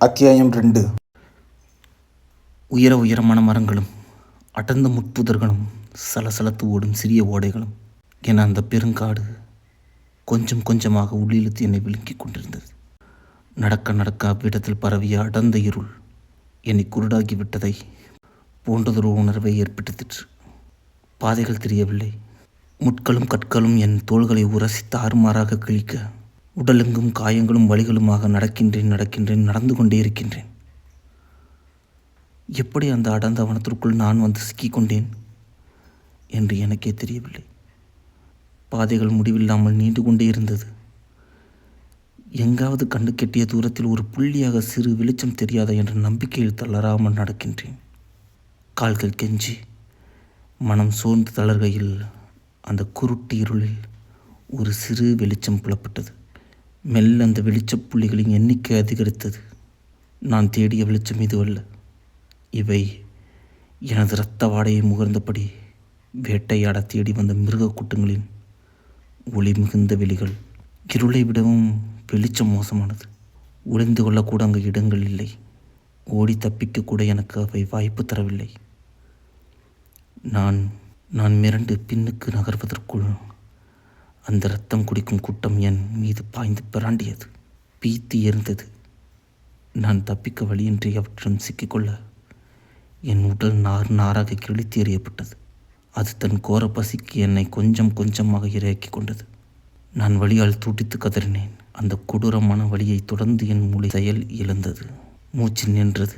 அத்தியாயம் ரெண்டு. உயர உயரமான மரங்களும் அடர்ந்த முட்புதர்களும் சலசலத்து ஓடும் சிறிய ஓடைகளும் என அந்த பெருங்காடு கொஞ்சம் கொஞ்சமாக உள்ளிழுத்து என்னை விழுங்கிக் கொண்டிருந்தது. நடக்க நடக்க அவ்விடத்தில் பரவிய அடர்ந்த இருள் என்னை குருடாகி விட்டதை போன்றதொரு உணர்வை ஏற்படுத்திற்று. பாதைகள் தெரியவில்லை. முட்களும் கற்களும் என் தோள்களை உரசி தாறுமாறாக கிழிக்க உடலெங்கும் காயங்களும் வலிகளுமாக நடக்கின்றேன் நடக்கின்றேன் நடந்து கொண்டே இருக்கின்றேன். எப்படி அந்த அடர்ந்த வனத்திற்குள் நான் வந்து சிக்கிக்கொண்டேன் என்று எனக்கே தெரியவில்லை. பாதைகள் முடிவில்லாமல் நீண்டு கொண்டே இருந்தது. எங்காவது கண்டு கெட்டிய தூரத்தில் ஒரு புள்ளியாக சிறு வெளிச்சம் தெரியாத என்ற நம்பிக்கையில் தளராமல் நடக்கின்றேன். கால்கள் கெஞ்சி மனம் சோர்ந்து தளர்கையில் அந்த குருட்டு இருளில் ஒரு சிறு வெளிச்சம் புலப்பட்டது. மெல்ல அந்த வெளிச்சப் புள்ளிகளின் எண்ணிக்கை அதிகரித்தது. நான் தேடிய வெளிச்சம் இதுவல்ல. இவை எனது இரத்த வாடையை முகர்ந்தபடி வேட்டையாட தேடி வந்த மிருக கூட்டங்களின் ஒளி மிகுந்த வெளிகள். இருளை விடவும் வெளிச்சம் மோசமானது. ஒளிந்து கொள்ளக்கூட அங்கு இடங்கள் இல்லை. ஓடி தப்பிக்கக்கூட எனக்கு அவை வாய்ப்பு தரவில்லை. நான் நான் மிரண்டு பின்னுக்கு நகர்வதற்குள் அந்த ரத்தம் குடிக்கும் கூட்டம் என் மீது பாய்ந்து பிராண்டியது. பீத்து எரிந்தது. நான் தப்பிக்க வழியின்றி அவற்றிடம் சிக்கிக்கொள்ள என் உடல் நார் நாராக கிழித்து எறியப்பட்டது. அது தன் கோர பசிக்கு என்னை கொஞ்சம் கொஞ்சமாக இரையாக்கி கொண்டது. நான் வழியால் துடித்து கதறினேன். அந்த கொடூரமான வழியை தொடர்ந்து என் மூளை செயல் இழந்தது. மூச்சு நின்றது.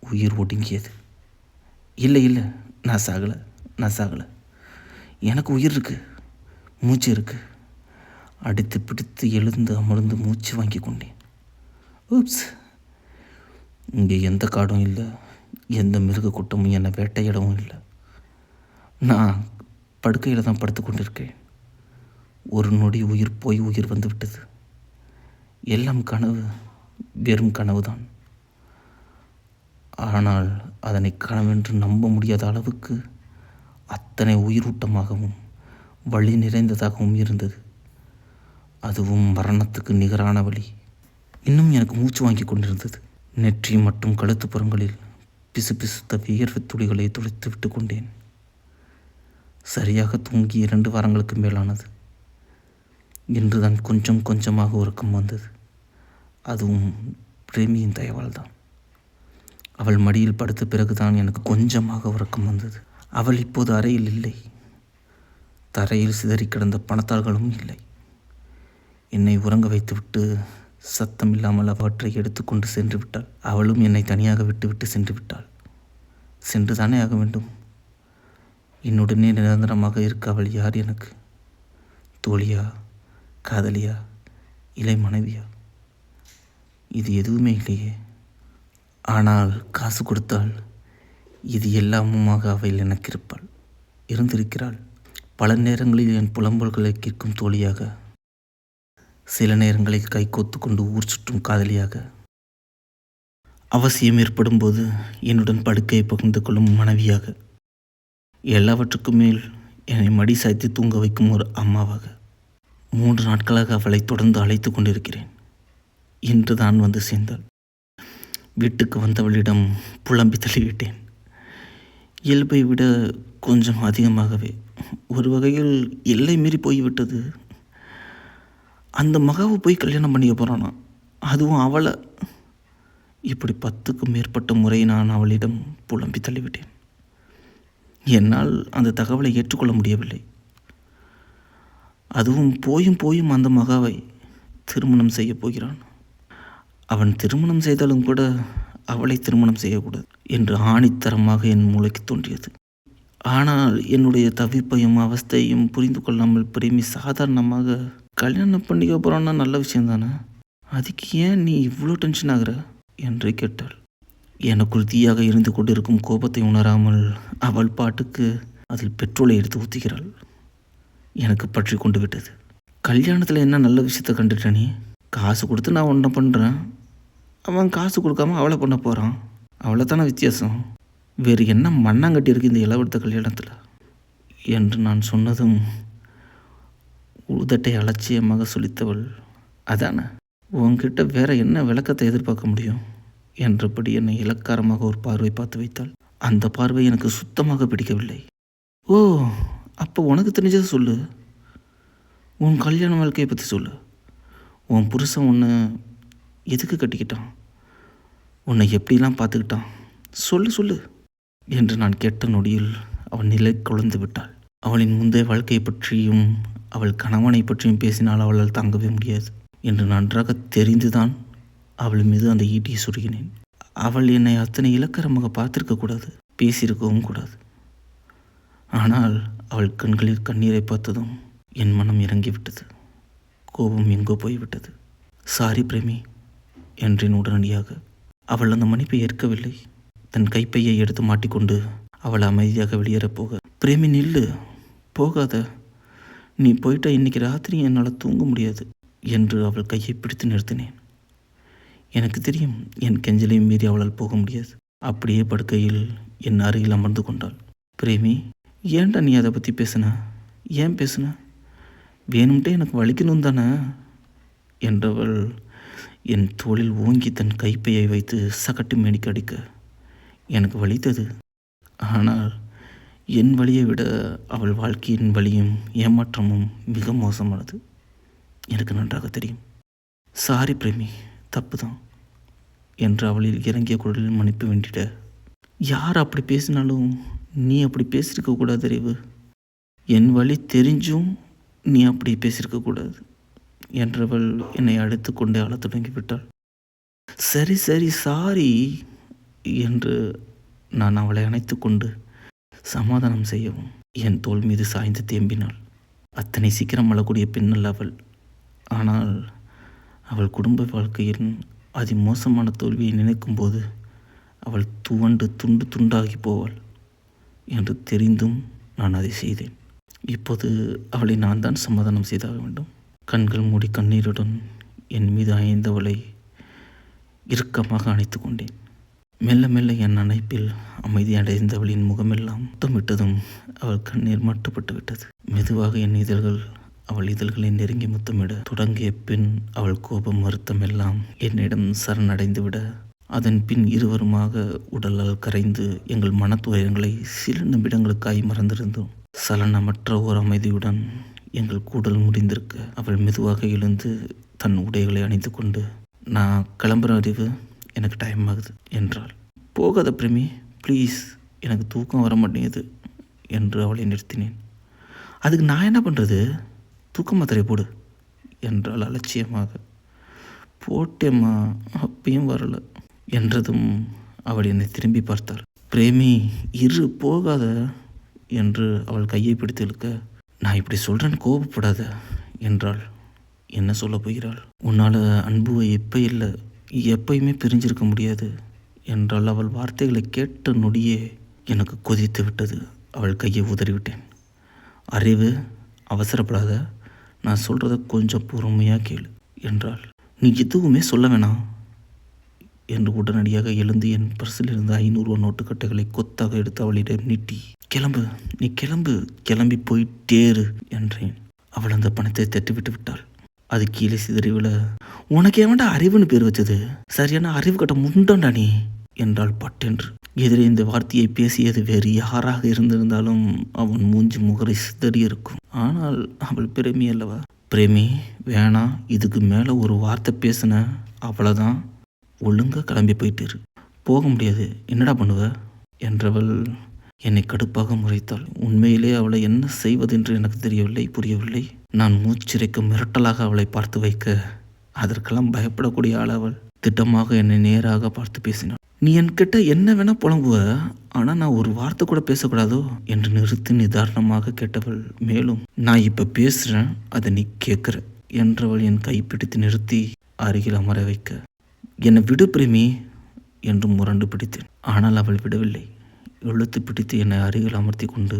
உயிர் ஒடுங்கியது. இல்லை இல்லை நான் சாகலை நான் சாகலை. எனக்கு உயிர் இருக்குது மூச்சு இருக்குது அடித்து பிடித்து எழுந்து அமர்ந்து மூச்சு வாங்கி கொண்டேன். ஊப்ஸ் இங்கே எந்த காடும் இல்லை. எந்த மிருக கூட்டமும் என்னை வேட்டையிடவும் இல்லை. நான் படுக்கையில் தான் படுத்து கொண்டிருக்கேன். ஒரு நொடி உயிர் போய் உயிர் வந்து விட்டது. எல்லாம் கனவு வெறும் கனவு தான். ஆனால் அதனை கனவென்று நம்ப முடியாத அளவுக்கு அத்தனை உயிரூட்டமாகவும் வழி நிறைந்ததாகவும் இருந்தது. அதுவும் மரணத்துக்கு நிகரான வழி. இன்னும் எனக்கு மூச்சு வாங்கி கொண்டிருந்தது. நெற்றி மற்றும் கழுத்துப்புறங்களில் பிசு பிசுத்த வியர்வு துளிகளை துளைத்து விட்டு கொண்டேன். சரியாக தூங்கி இரண்டு வாரங்களுக்கு மேலானது. இன்றுதான் கொஞ்சம் கொஞ்சமாக உறக்கம் வந்தது. அதுவும் பிரேமியின் தயவால் தான். அவள் மடியில் படுத்த பிறகுதான் எனக்கு கொஞ்சமாக உறக்கம் வந்தது. அவள் இப்போது அறையில் இல்லை. தரையில் சிதறி கிடந்த பணத்தாள்களும் இல்லை. என்னை உறங்க வைத்துவிட்டு சத்தம் இல்லாமல் அவற்றை எடுத்துக்கொண்டு சென்று விட்டாள். அவளும் என்னை தனியாக விட்டுவிட்டு சென்று விட்டாள். சென்று தானே ஆக வேண்டும்? என்னுடனே நிரந்தரமாக இருக்க அவள் யார் எனக்கு? தோழியா? காதலியா? இலை மனைவியா? இது எதுவுமே இல்லையே. ஆனால் காசு கொடுத்தால் இது எல்லாமுமாக அவள் எனக்கு இருப்பாள் இருந்திருக்கிறாள். பல நேரங்களில் என் புலம்பல்களை கேட்கும் தோழியாக சில நேரங்களில் கைகோத்து கொண்டு ஊர் சுற்றும் காதலியாக. அவசியம் ஏற்படும்போது என்னுடன் படுக்கையை பகிர்ந்து கொள்ளும் மனைவியாக. எல்லாவற்றுக்கும் மேல் என்னை மடி சாய்த்து தூங்க வைக்கும் ஒரு அம்மாவாக. மூன்று நாட்களாக அவளை தொடர்ந்து அழைத்து கொண்டிருக்கிறேன். இன்று தான் வந்து சேர்ந்தாள். வீட்டுக்கு வந்தவளிடம் புலம்பி தள்ளிவிட்டேன். இயல்பை விட கொஞ்சம் அதிகமாகவே ஒரு வகையில் எல்லை மீறி போய்விட்டது. அந்த மகாவை போய் கல்யாணம் பண்ணிக்க போகிறானா அதுவும் அவளை. இப்படி பத்துக்கும் மேற்பட்ட முறை நான் அவளிடம் புலம்பி தள்ளிவிட்டேன். என்னால் அந்த தகவலை ஏற்றுக்கொள்ள முடியவில்லை. அதுவும் போயும் போயும் அந்த மகாவை திருமணம் செய்ய போகிறான். அவன் திருமணம் செய்தாலும் கூட அவளை திருமணம் செய்யக்கூடாது என்று ஆணித்தரமாக என் மூளைக்கு தோன்றியது. ஆனால் என்னுடைய தவிப்பையும் அவஸ்தையும் புரிந்து கொள்ளாமல் பிரேமி சாதாரணமாக கல்யாணம் பண்ணிக்க போகிறோன்னா நல்ல விஷயம் தானே அதுக்கு ஏன் நீ இவ்வளோ டென்ஷன் ஆகுற? என்று கேட்டாள். எனக்குள் தீயாக இருந்து கொண்டிருக்கும் கோபத்தை உணராமல் அவள் பாட்டுக்கு அதில் பெட்ரோலை எடுத்து ஊற்றுகிறாள் எனக்கு பற்றி கொண்டு விட்டது. கல்யாணத்தில் என்ன நல்ல விஷயத்த கண்டுட்ட நீ? காசு கொடுத்து நான் ஒன்றை பண்ணுறேன் அவன் காசு கொடுக்காம அவளை பண்ண போகிறான் அவளை தானே வித்தியாசம்? வேறு என்ன மண்ணாங்கட்டி இருக்கு இந்த இளவெடுத்த கல்யாணத்தில்? என்று நான் சொன்னதும் உதட்டை அலட்சியமாக சொலித்தவள் அதானே உன்கிட்ட வேற என்ன விளக்கத்தை எதிர்பார்க்க முடியும்? என்றபடி என்னை இலக்காரமாக ஒரு பார்வை பார்த்து வைத்தாள். அந்த பார்வை எனக்கு சுத்தமாக பிடிக்கவில்லை. ஓ அப்போ உனக்கு தெரிஞ்சதை சொல்லு. உன் கல்யாண வாழ்க்கையை பற்றி சொல்லு. உன் புருஷன் உன்னை எதுக்கு கட்டிக்கிட்டான்? உன்னை எப்படிலாம் பார்த்துக்கிட்டான்? சொல்லு சொல்லு. என்று நான் கேட்ட நொடியில் அவள் நிலை குழந்து விட்டாள். அவளின் முந்தைய வாழ்க்கையை பற்றியும் அவள் கணவனை பற்றியும் பேசினால் அவளால் தாங்கவே முடியாது என்று நன்றாக தெரிந்துதான் அவள் மீது அந்த ஈட்டியை சுருகினேன். அவள் என்னை அத்தனை இலக்கரமாக பார்த்திருக்க கூடாது பேசியிருக்கவும் கூடாது. ஆனால் அவள் கண்களில் கண்ணீரை பார்த்ததும் என் மனம் இறங்கிவிட்டது. கோபம் எங்கோ போய்விட்டது. சாரி பிரேமி என்றேன் உடனடியாக. அவள் அந்த மன்னிப்பை ஏற்கவில்லை. தன் கைப்பையை எடுத்து மாட்டிக்கொண்டு அவள் அமைதியாக வெளியேறப் போக பிரேமி நில்லு. போகாத. நீ போயிட்டா இன்னைக்கு ராத்திரி என்னால் தூங்க முடியாது என்று அவள் கையை பிடித்து நிறுத்தினேன். எனக்கு தெரியும் என் கெஞ்சலையும் மீறி அவளால் போக முடியாது. அப்படியே படுக்கையில் என் அருகில் அமர்ந்து கொண்டாள். பிரேமி ஏன்டா நீ அதை பற்றி பேசுன? ஏன் பேசுன? வேணும்ட்டே எனக்கு வலிக்கணும் தானே? என்றவள் என் தோளில் ஓங்கி தன் கைப்பையை வைத்து சகட்டு மேனிக்கு அடிக்க எனக்கு வலித்தது. ஆனால் என் வழியை விட அவள் வாழ்க்கையின் வழியும் ஏமாற்றமும் மிக மோசமானது. எனக்கு நன்றாக தெரியும். சாரி பிரேமி. தப்பு தான் என்று அவளில் இறங்கிய குரலில் மன்னிப்பு வேண்டிட. யார் அப்படி பேசினாலும் நீ அப்படி பேசியிருக்க கூடாது அறிவு. என் வழி தெரிஞ்சும் நீ அப்படி பேசியிருக்க கூடாது என்றவள் என்னை அழைத்து கொண்டே அழத் தொடங்கிவிட்டாள். சரி சரி சாரி என்று நான் அவளை அணைத்து கொண்டு சமாதானம் செய்யவும் என் தோள் மீது சாய்ந்து தேம்பினாள். அத்தனை சீக்கிரம் அழக்கூடிய பெண்ணல்ல அவள். ஆனால் அவள் குடும்ப வாழ்க்கையின் அதிமோசமான தோல்வியை நினைக்கும்போது அவள் துவண்டு துண்டு துண்டாகி போவாள் என்று தெரிந்தும் நான் அதை செய்தேன். இப்போது அவளை நான் தான் சமாதானம் செய்தாக வேண்டும். கண்கள் மூடி கண்ணீருடன் என் மீது அயந்தவளை இறுக்கமாக அணைத்து கொண்டேன். மெல்ல மெல்ல என் அணைப்பில் அமைதி அடைந்தவளின் முகமெல்லாம் முத்தமிட்டதும் அவள் கண்ணீர் மட்டுப்பட்டு விட்டது மெதுவாக என் இதழ்கள் அவள் இதழ்களை நெருங்கி முத்தமிட தொடங்கிய பின் அவள் கோபம் வருத்தம் எல்லாம் என்னிடம் சரணடைந்து விட அதன் பின் இருவருமாக உடலால் கரைந்து எங்கள் மனத்துயரங்களை சில நிமிடங்களுக்காய் மறந்திருந்தோம். சலனமற்ற ஓர் அமைதியுடன் எங்கள் கூடல் முடிந்திருக்க அவள் மெதுவாக எழுந்து தன் உடைகளை அணிந்து கொண்டு நான் கிளம்புற அறிவு. எனக்கு டைம் ஆகுது என்றாள். போகாத பிரேமி ப்ளீஸ் எனக்கு தூக்கம் வர மாட்டேங்குது என்று அவளை நிறுத்தினேன். அதுக்கு நான் என்ன பண்ணுறது தூக்க மாத்திரை போடு என்றால் அலட்சியமாக. போட்டேம்மா அப்பயும் வரல என்றதும் அவள் என்னை திரும்பி பார்த்தாள். பிரேமி இரு போகாத என்று அவள் கையை பிடித்து இழுக்க நான் இப்படி சொல்கிறேன்னு கோபப்படாத என்றாள். என்ன சொல்ல போகிறாள்? உன்னால் அன்பு எப்போ இல்லை எப்பயுமே பிரிஞ்சிருக்க முடியாது என்றால் அவள் வார்த்தைகளை கேட்ட நொடியே எனக்கு கொதித்து விட்டது. அவள் கையை உதறிவிட்டேன். அறிவு அவசரப்படாத நான் சொல்கிறத கொஞ்சம் பொறுமையாக கேளு என்றாள். நீ எதுவுமே சொல்ல வேணாம் என்று உடனடியாக எழுந்து என் பர்சில் இருந்த ஐநூறுரூவா நோட்டுக்கட்டைகளை கொத்தாக எடுத்து அவளிடம் நீட்டி கிளம்பு நீ கிளம்பு கிளம்பி போயிட்டேரு என்றேன். அவள் அந்த பணத்தை தட்டிவிட்டு விட்டாள். அது கீழே சிதறி விழ உனக்கு எவன்டா அறிவுன்னு பேர் வச்சது? சரியான அறிவு கட்ட முண்டோண்டா நீ! என்றாள் பட்டென்று. எதிரே இந்த வார்த்தையை பேசியது வேறு யாராக இருந்திருந்தாலும் அவன் மூஞ்சி முகரை சிதறி இருக்கும் ஆனால் அவள் பிரேமி அல்லவா? பிரேமி வேணாம் இதுக்கு மேலே ஒரு வார்த்தை பேசின அவ்வளோதான் ஒழுங்கா கிளம்பி போயிட்டு போக முடியாது. என்னடா பண்ணுவ? என்றவள் என்னை கடுப்பாக முறைத்தாள். உண்மையிலே அவளை என்ன செய்வதென்று எனக்கு தெரியவில்லை புரியவில்லை. நான் மூச்சிறைக்க மிரட்டலாக அவளை பார்த்து வைக்க அதற்கெல்லாம் பயப்படக்கூடிய ஆள் அவள். திட்டமாக என்னை நேராக பார்த்து பேசினாள். நீ என்கிட்ட என்ன வேணா புலம்புவ ஆனால் நான் ஒரு வார்த்தை கூட பேசக்கூடாதோ? என்று நிறுத்தி நிதாரணமாக கேட்டவள். மேலும் நான் இப்போ பேசுகிறேன் அதை நீ கேட்குற என்றவள் என் கைப்பிடித்து நிறுத்தி அருகில் அமர வைக்க. என்னை விடு பிரேமி என்று முரண்டு பிடித்தேன். ஆனால் அவள் விடவில்லை. இழுத்து பிடித்து என்னை அருகில் அமர்த்தி கொண்டு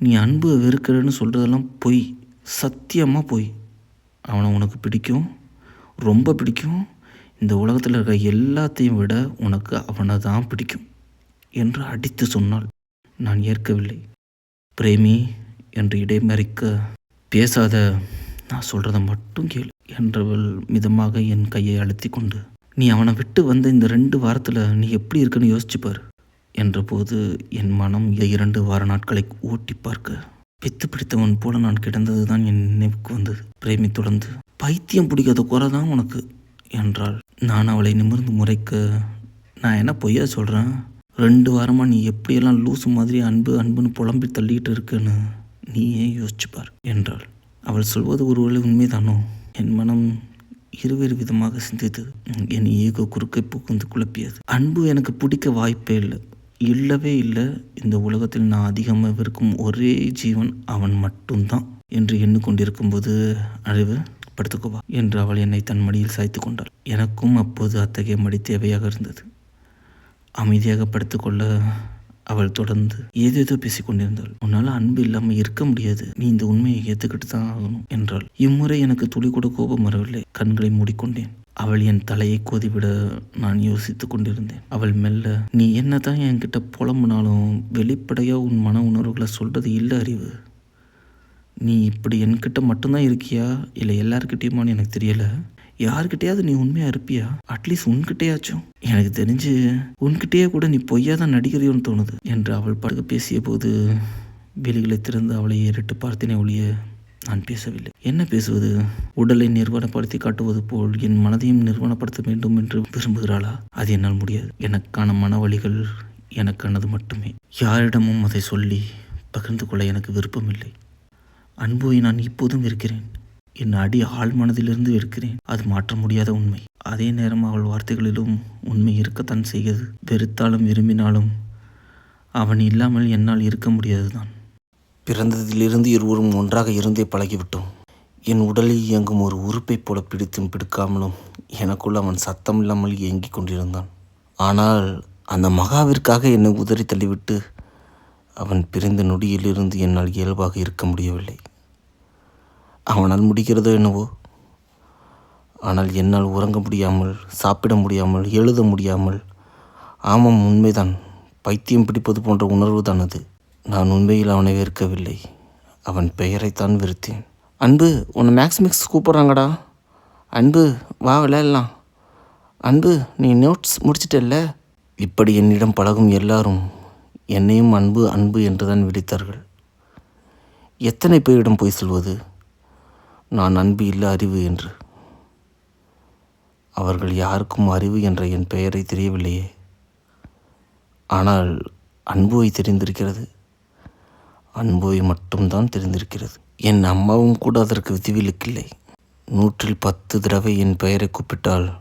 நீ அன்பு வெறுக்கிறன்னு சொல்கிறதெல்லாம் பொய். சத்தியமாக போய் அவனை உனக்கு பிடிக்கும் ரொம்ப பிடிக்கும். இந்த உலகத்தில் இருக்க எல்லாத்தையும் விட உனக்கு அவனை தான் பிடிக்கும் என்று அடித்து சொன்னாள். நான் ஏற்கவில்லை. பிரேமி என்று இடைமறிக்க பேசாத நான் சொல்கிறத மட்டும் கேள் என்றவள் மிதமாக என் கையை அழுத்தி கொண்டு நீ அவனை விட்டு வந்த இந்த ரெண்டு வாரத்தில் நீ எப்படி இருக்குன்னு யோசிச்சுப்பார் என்றபோது என் மனம் இந்த இரண்டு வார நாட்களை ஓட்டி பார்க்க பித்து பிடித்தவன் போல நான் கிடந்தது தான் என் நினைவுக்கு வந்தது. பிரேமி தொடர்ந்து பைத்தியம் பிடிக்காத குறை தான் உனக்கு என்றாள். நான் அவளை நிமிர்ந்து முறைக்க நான் என்ன பொய்யா சொல்கிறேன் ரெண்டு வாரமாக நீ எப்படியெல்லாம் லூசு மாதிரி அன்பு அன்புன்னு புலம்பி தள்ளிக்கிட்டு இருக்கேன்னு நீயே யோசிச்சு பார் என்றாள். அவள் சொல்வது ஒருவேளை உண்மைதானோ? என் மனம் இருவேறு விதமாக சிந்தித்தது. என் ஈகோ குறுக்கை புகுந்து குழப்பியது. அன்பு எனக்கு பிடிக்க வாய்ப்பே இல்லை. இல்லவே இல்லை. இந்த உலகத்தில் நான் அதிகமாக விருக்கும் ஒரே ஜீவன் அவன் மட்டும்தான் என்று எண்ணிக்கொண்டிருக்கும்போது அழிவு படுத்துக்கோவா என்று அவள் என்னை தன் மடியில் சாய்த்து கொண்டாள். எனக்கும் அப்போது அத்தகைய மடி தேவையாக இருந்தது. அமைதியாக படுத்துக்கொள்ள அவள் தொடர்ந்து ஏதேதோ பேசிக் கொண்டிருந்தாள். உன்னால் அன்பு இல்லாமல் இருக்க முடியாது. நீ இந்த உண்மையை ஏற்றுக்கிட்டு தான் ஆகணும் என்றாள். இம்முறை எனக்கு துளி கூட கோபம் வரவில்லை. கண்களை மூடிக்கொண்டேன். அவள் என் தலையை கோதிவிட நான் யோசித்து கொண்டிருந்தேன். அவள் மெல்ல நீ என்னதான் என்கிட்ட புலம்புனாலும் வெளிப்படையாக உன் மன உணர்வுகளை சொல்கிறது இல்லை அறிவு. நீ இப்படி என்கிட்ட மட்டும்தான் இருக்கியா? இல்லை எல்லாருக்கிட்டேயுமான்னு எனக்கு தெரியலை. யார்கிட்டயாவது நீ உண்மையாக இருப்பியா? அட்லீஸ்ட் உன்கிட்டயாச்சும். எனக்கு தெரிஞ்சு உன்கிட்டயே கூட நீ பொய்யா தான் நடிக்கிறியோன்னு தோணுது. என்று அவள் படுக்க பேசிய போது விழிகளை திறந்து அவளை ஏறிட்டு பார்த்தேனே ஒழிய நான் பேசவில்லை. என்ன பேசுவது? உடலை நிர்வாணப்படுத்தி காட்டுவது போல் என் மனதையும் நிர்வாணப்படுத்த வேண்டும் என்று விரும்புகிறாளா? அது என்னால் முடியாது. எனக்கான மன வழிகள் எனக்கானது மட்டுமே. யாரிடமும் அதை சொல்லி பகிர்ந்து கொள்ள எனக்கு விருப்பமில்லை. அன்புவை நான் இப்போதும் இருக்கிறேன் என் அடி ஆள் மனதிலிருந்து இருக்கிறேன் அது மாற்ற முடியாத உண்மை. அதே நேரம் அவள் வார்த்தைகளிலும் உண்மை இருக்கத்தான் செய்கிறது. வெறுத்தாலும் விரும்பினாலும் அவன் இல்லாமல் என்னால் இருக்க முடியாது தான் பிறந்ததிலிருந்து இருவரும் ஒன்றாக இருந்தே பழகிவிட்டோம். என் உடலில் இயங்கும் ஒரு உறுப்பைப் போல பிடித்தும் பிடிக்காமலும் எனக்குள் அவன் சத்தம் இல்லாமல் இயங்கிக் கொண்டிருந்தான். ஆனால் அந்த மகாவிற்காக என்னை உதறி தள்ளிவிட்டு அவன் பிறந்த நொடியிலிருந்து என்னால் இயல்பாக இருக்க முடியவில்லை. அவனால் முடிகிறதோ என்னவோ? ஆனால் என்னால் உறங்க முடியாமல் சாப்பிட முடியாமல் எழுத முடியாமல் ஆமாம் உண்மைதான். பைத்தியம் பிடிப்பது போன்ற உணர்வு தான் அது. நான் உண்மையில் அவனை வெறுக்கவில்லை. அவன் பெயரைத்தான் வெறுத்தேன். அன்பு உன்னை மேக்ஸ் மிக்ஸ் கூப்பிட்றாங்கடா. அன்பு வா விளையாடலாம். அன்பு நீ நோட்ஸ் முடிச்சிட்டல்ல? இப்படி என்னிடம் பழகும் எல்லாரும் என்னையும் அன்பு அன்பு என்றுதான் விழித்தார்கள் எத்தனை பேரிடம் போய் சொல்வது? நான் அன்பு இல்லை அறிவு என்று. அவர்கள் யாருக்கும் அறிவு என்ற என் பெயரை தெரியவில்லையே. ஆனால் அன்புவை தெரிந்திருக்கிறது. அன்புவை மட்டும்தான் தெரிந்திருக்கிறது. என் அம்மாவும் கூட அதற்கு விதிவிலக்கில்லை. நூற்றில் பத்து தடவை என் பெயரை கூப்பிட்டால்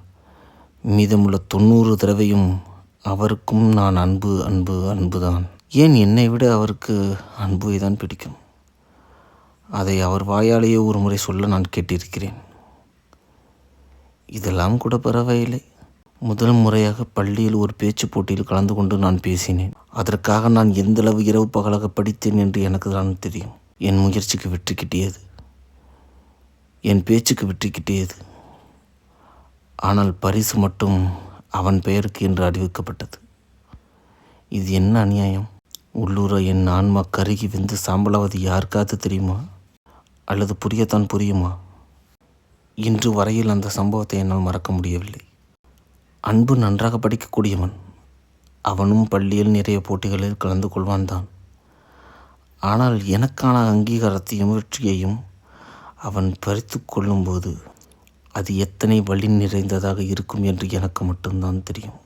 மீதமுள்ள தொண்ணூறு தடவையும் அவருக்கும் நான் அன்பு அன்பு அன்புதான். ஏன் என்னை விட அவருக்கு அன்புவை தான் பிடிக்கும்? அதை அவர் வாயாலேயே ஒரு முறை சொல்ல நான் கேட்டிருக்கிறேன். இதெல்லாம் கூட பரவாயில்லை. முதல் முறையாக பள்ளியில் ஒரு பேச்சு போட்டியில் கலந்து கொண்டு நான் பேசினேன். அதற்காக நான் எந்தளவு இரவு பகலாக படித்தேன் என்று எனக்கு தான் தெரியும். என் முயற்சிக்கு வெற்றி கிட்டியது. என் பேச்சுக்கு வெற்றி கிட்டியது. ஆனால் பரிசு மட்டும் அவன் பெயருக்கு என்று அறிவிக்கப்பட்டது. இது என்ன அநியாயம்? உள்ளூர என் ஆன்மா கருகி வெந்து சாம்பலாவது யாருக்காவது தெரியுமா? அல்லது புரியத்தான் புரியுமா? இன்று வரையில் அந்த சம்பவத்தை என்னால் மறக்க முடியவில்லை. அன்பு நன்றாக படிக்கக்கூடியவன் அவனும் பள்ளியில் நிறைய போட்டிகளில் கலந்து கொள்வான் தான். ஆனால் எனக்கான அங்கீகாரத்தையும் வெற்றியையும் அவன் பறித்து கொள்ளும்போது அது எத்தனை வழி நிறைந்ததாக இருக்கும் என்று எனக்கு மட்டும்தான் தெரியும்.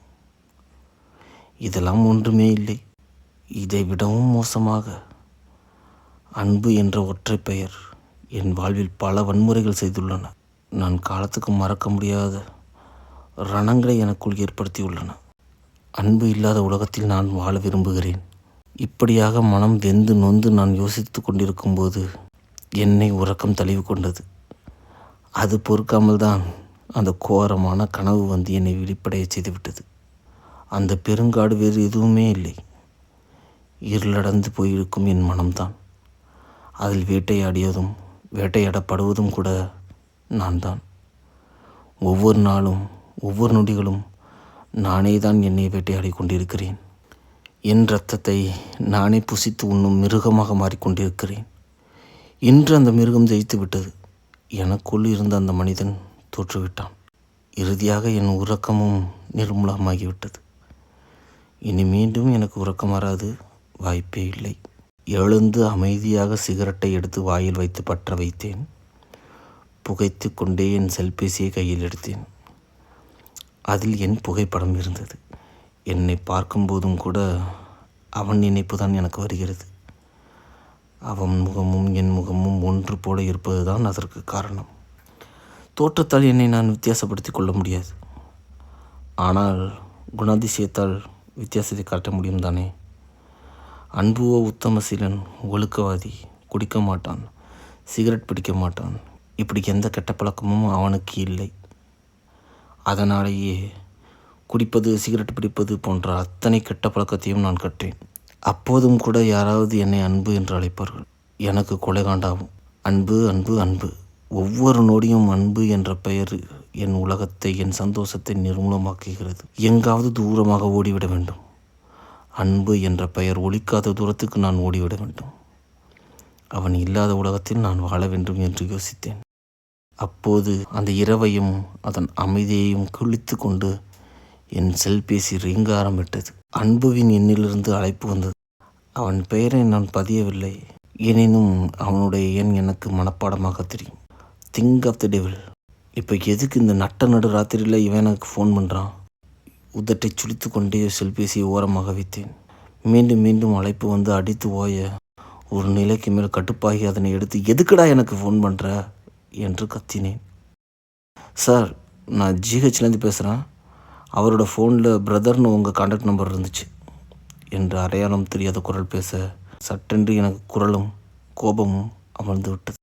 இதெல்லாம் ஒன்றுமே இல்லை. இதை விடவும் மோசமாக. அன்பு என்ற ஒற்றை பெயர் என் வாழ்வில் பல வன்முறைகள் செய்துள்ளன. நான் காலத்துக்கு மறக்க முடியாத ரணங்களை எனக்குள் ஏற்படுத்தியுள்ளன. அன்பு இல்லாத உலகத்தில் நான் வாழ விரும்புகிறேன். இப்படியாக மனம் வெந்து நொந்து நான் யோசித்து கொண்டிருக்கும்போது என்னை உறக்கம் தழுவி கொண்டது. அது பொறுக்காமல் தான் அந்த கோரமான கனவு வந்து என்னை வெளிப்படைய செய்துவிட்டது. அந்த பெருங்காடு வேறு எதுவுமே இல்லை. இருளடந்து போயிருக்கும் என் மனம்தான். அதில் வேட்டையாடியதும் வேட்டையாடப்படுவதும் கூட நான் தான் ஒவ்வொரு நாளும் ஒவ்வொரு நொடிகளும் நானே தான் என்னை வேட்டையாடி கொண்டிருக்கிறேன். என் இரத்தத்தை நானே புசித்து உண்ணும் மிருகமாக மாறிக்கொண்டிருக்கிறேன் இன்று அந்த மிருகம் ஜெயித்து விட்டது. எனக்குள் இருந்த அந்த மனிதன் தோற்றுவிட்டான். இறுதியாக என் உறக்கமும் நிர்மூலமாகிவிட்டது. இனி மீண்டும் எனக்கு உறக்கம் வராது வாய்ப்பே இல்லை. எழுந்து அமைதியாக சிகரெட்டை எடுத்து வாயில் வைத்து பற்ற வைத்தேன். புகைத்து கொண்டே என் செல்பேசியை கையில் எடுத்தேன். அதில் என் புகைப்படம் இருந்தது. என்னை பார்க்கும்போதும் கூட அவன் நினைப்பு தான் எனக்கு வருகிறது. அவன் முகமும் என் முகமும் ஒன்று போல இருப்பது தான் அதற்கு காரணம். தோற்றத்தால் என்னை நான் வித்தியாசப்படுத்திக் கொள்ள முடியாது. ஆனால் குணாதிசயத்தால் வித்தியாசத்தை காட்ட முடியும் தானே? அன்புவோ உத்தமசீலன் ஒழுக்கவாதி குடிக்க மாட்டான் சிகரெட் பிடிக்க மாட்டான். இப்படி எந்த கெட்ட பழக்கமும் அவனுக்கு இல்லை. அதனாலேயே குடிப்பது சிகரெட் பிடிப்பது போன்ற அத்தனை கெட்ட பழக்கத்தையும் நான் கற்றேன். அப்போதும் கூட யாராவது என்னை அன்பு என்று அழைப்பார்கள். எனக்கு கொலைகாண்டாகும் அன்பு அன்பு அன்பு. ஒவ்வொரு நொடியும் அன்பு என்ற பெயர் என் உலகத்தை என் சந்தோஷத்தை நிர்மூலமாக்குகிறது. எங்காவது தூரமாக ஓடிவிட வேண்டும். அன்பு என்ற பெயர் ஒழிக்காத தூரத்துக்கு நான் ஓடிவிட வேண்டும். அவன் இல்லாத உலகத்தில் நான் வாழ வேண்டும் என்று யோசித்தேன். அப்போது அந்த இரவையும் அதன் அமைதியையும் குளித்து கொண்டு என் செல்பேசி ரீங்காரம் விட்டது. அன்புவின் எண்ணிலிருந்து அழைப்பு வந்தது. அவன் பெயரை நான் பதியவில்லை. எனினும் அவனுடைய எண் எனக்கு மனப்பாடமாக தெரியும். திங்க் ஆஃப் த டெவில் இப்போ எதுக்கு இந்த நட்ட நடு ராத்திரியில் இவன் எனக்கு ஃபோன் பண்ணுறான் உதட்டை சுழித்து கொண்டே செல்பேசியை ஓரமாக வைத்தேன். மீண்டும் மீண்டும் அழைப்பு வந்து அடித்து ஓய ஒரு நிலைக்கு மேல் கட்டுப்பாகி அதனை எடுத்து எதுக்குடா எனக்கு ஃபோன் பண்ணுற என்று கத்தினேன். சார் நான் ஜிஹெச்லேருந்து பேசுகிறேன் அவரோட ஃபோனில் பிரதர்னு உங்கள் கான்டாக்ட் நம்பர் இருந்துச்சு. என்று அடையாளம் தெரியாத குரல் பேச சட்டென்று எனக்கு குரலும் கோபமும் அமர்ந்து விட்டது.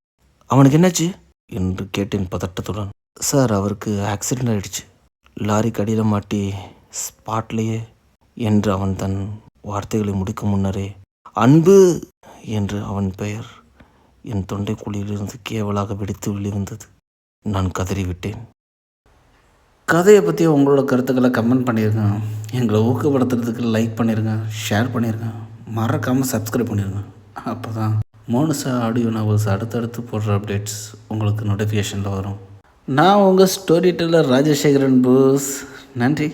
அவனுக்கு என்னாச்சு? என்று கேட்டேன் பதட்டத்துடன். சார் அவருக்கு ஆக்சிடெண்ட் ஆகிடுச்சு லாரி கடியில் மாட்டி ஸ்பாட்லேயே என்று அவன் தன் வார்த்தைகளை முடிக்கும் முன்னரே அன்பு என்று அவன் பெயர் என் தொண்டைக்குழியிலிருந்து கேவலாக வெடித்து விழுந்தது நான் கதறிவிட்டேன். கதையை பற்றி உங்களோட கருத்துக்களை கமெண்ட் பண்ணிடுங்க எங்களை ஊக்கப்படுத்துறதுக்கு லைக் பண்ணிடுங்க ஷேர் பண்ணிடுங்க மறக்காமல் சப்ஸ்கிரைப் பண்ணிடுங்க அப்போ தான் மோனுசா ஆடியோ நாவல்ஸ் அடுத்தடுத்து போடுற அப்டேட்ஸ் உங்களுக்கு நோட்டிஃபிகேஷனில் வரும். நான் உங்கள் ஸ்டோரி டெல்லர் ராஜசேகரன் போஸ் நன்றி.